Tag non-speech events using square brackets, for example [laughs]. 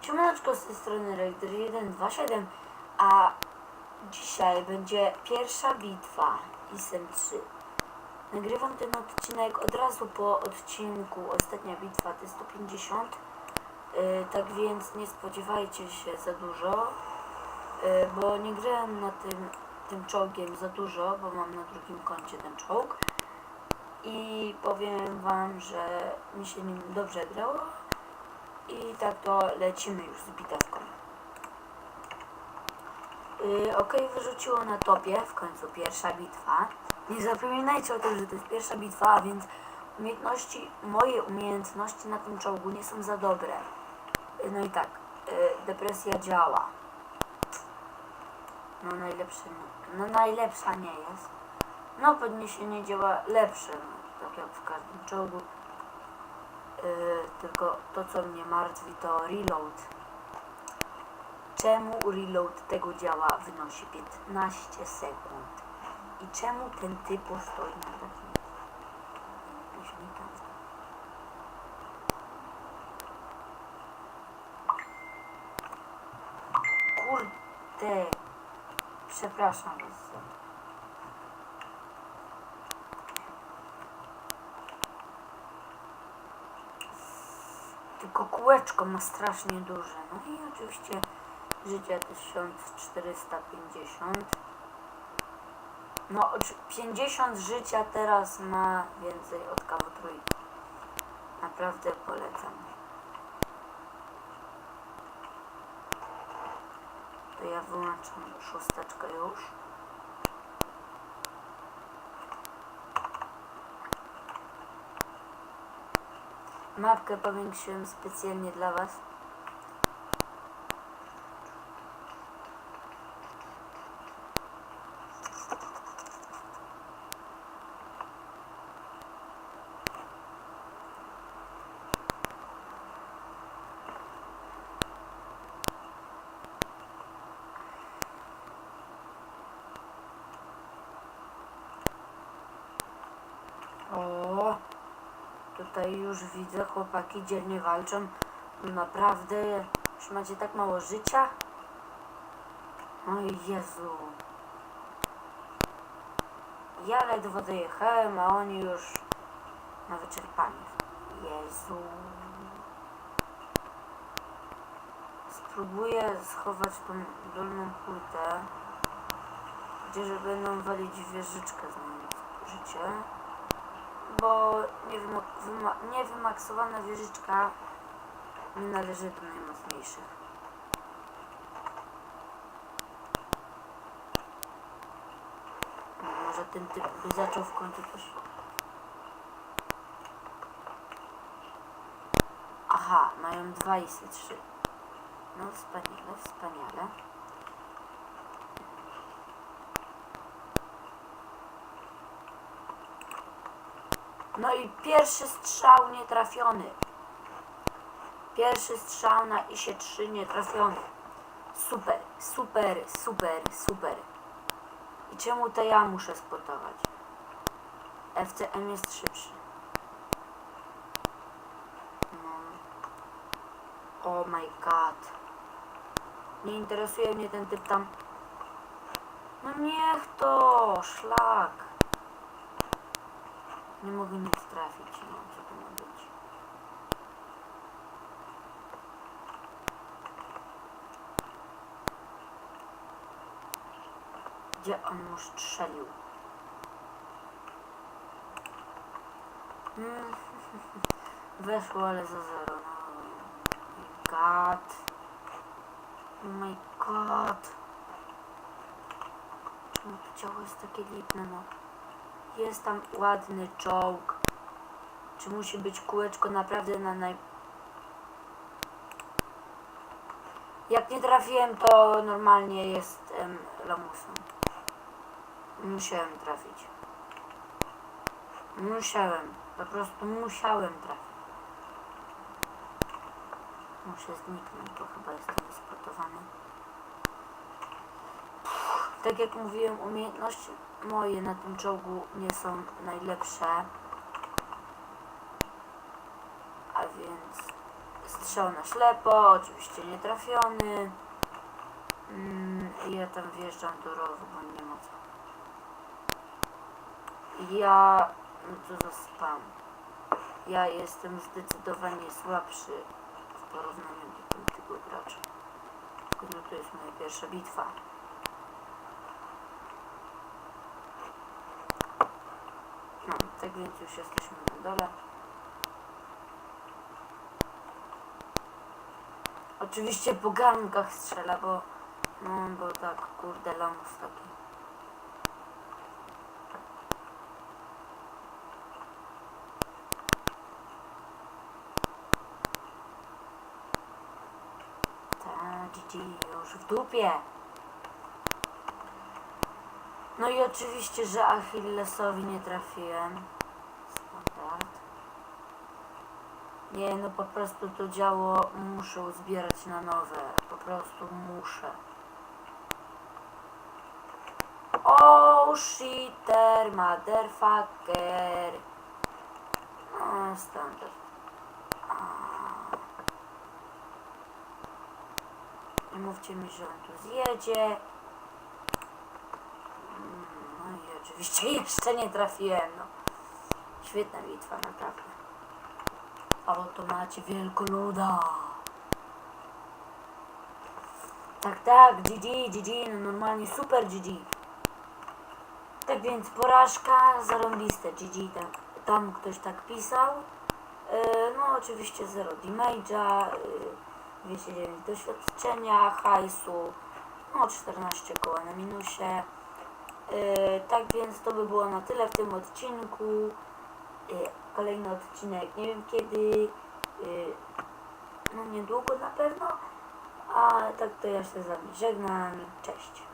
Siemaneczko z tej strony Rektor 127, a dzisiaj będzie pierwsza bitwa ISM 3. Nagrywam ten odcinek od razu po odcinku Ostatnia bitwa T150, yy, tak więc nie spodziewajcie się za dużo, yy, bo nie grałem na tym, tym czołgiem za dużo, bo mam na drugim koncie ten czołg i powiem wam, że mi się nim dobrze grało i tak to lecimy już z bitewką. Yy, ok, wyrzuciło na topie, w końcu pierwsza bitwa. Nie zapominajcie o tym, że to jest pierwsza bitwa, a więc umiejętności, moje umiejętności na tym czołgu nie są za dobre. Yy, no i tak, yy, depresja działa. No najlepsze, nie- no najlepsza nie jest. No podniesienie działa lepsze, no, tak jak w każdym czołgu. Yy, tylko to, co mnie martwi, to reload. Czemu reload tego działa wynosi 15 sekund? I czemu ten typ stoi na takim? Kurde! Przepraszam was za to. Tylko kółeczko ma strasznie duże. No i oczywiście życia 1450. No oczy- 50 życia teraz ma więcej od kawu trójki. Naprawdę polecam. To ja wyłączam szósteczkę już. Mapkę powiększyłem specjalnie dla Was. Tutaj już widzę, chłopaki dzielnie walczą. Naprawdę, już macie tak mało życia? Oj Jezu. Ja ledwo dojechałem, a oni już na wyczerpaniu. Jezu. Spróbuję schować tą dolną płytę, gdzie będą walić wieżyczkę zmienić życie bo niewymaksowana wieżyczka nie należy do najmocniejszych. Może ten typ by zaczął w końcu coś... Aha, mają dwa i trzy. No wspaniale, wspaniale. No i pierwszy strzał nietrafiony. Pierwszy strzał na isie 3 nietrafiony. Super, super, super, super. I czemu to ja muszę spotować? FCM jest szybszy. No. Oh my god. Nie interesuje mnie ten typ tam. No niech to, szlak. Nie mogę nic trafić, no co to ma być? Gdzie on mu strzelił? Mm, [laughs] Weszło, ale za zero. No. My God. Oh my God. Czemu to ciało jest takie lipne, no? Jest tam ładny czołg. Czy musi być kółeczko naprawdę na naj... Jak nie trafiłem, to normalnie jestem lamusem. Musiałem trafić. Musiałem. Po prostu musiałem trafić. Muszę zniknąć, bo chyba jestem wysportowany. Tak jak mówiłem, umiejętności moje na tym czołgu nie są najlepsze. A więc Strzał na ślepo, oczywiście nie trafiony. Mm, ja tam wjeżdżam do rowu, bo nie ma co. Ja... No co za spam. Ja jestem zdecydowanie słabszy w porównaniu do tamtego gracza. No to jest moja pierwsza bitwa. No, tak więc już jesteśmy na dole. Oczywiście po garnkach strzela, bo no bo tak, kurde, lamus taki. Ta, GG, już w dupie. No i oczywiście, że Achillesowi nie trafiłem. Standard. Nie, no po prostu to działo muszę uzbierać na nowe. Po prostu muszę. Oh shitter, motherfucker. No, standard. Nie mówcie mi, że on tu zjedzie. Mm, No i oczywiście jeszcze nie trafiłem, no. Świetna bitwa, naprawdę. A oto macie wielkoluda. Tak, tak, GG, GG, no normalnie super GG. Tak więc porażka zarąbiste, GG, tak, tam ktoś tak pisał. Yy, no oczywiście 0 damage'a, yy, 209 doświadczenia, hajsu, no 14 koła na minusie. Yy, tak więc to by było na tyle w tym odcinku. Yy, kolejny odcinek nie wiem kiedy, yy, no niedługo na pewno. A tak to ja się z wami żegnam. Cześć.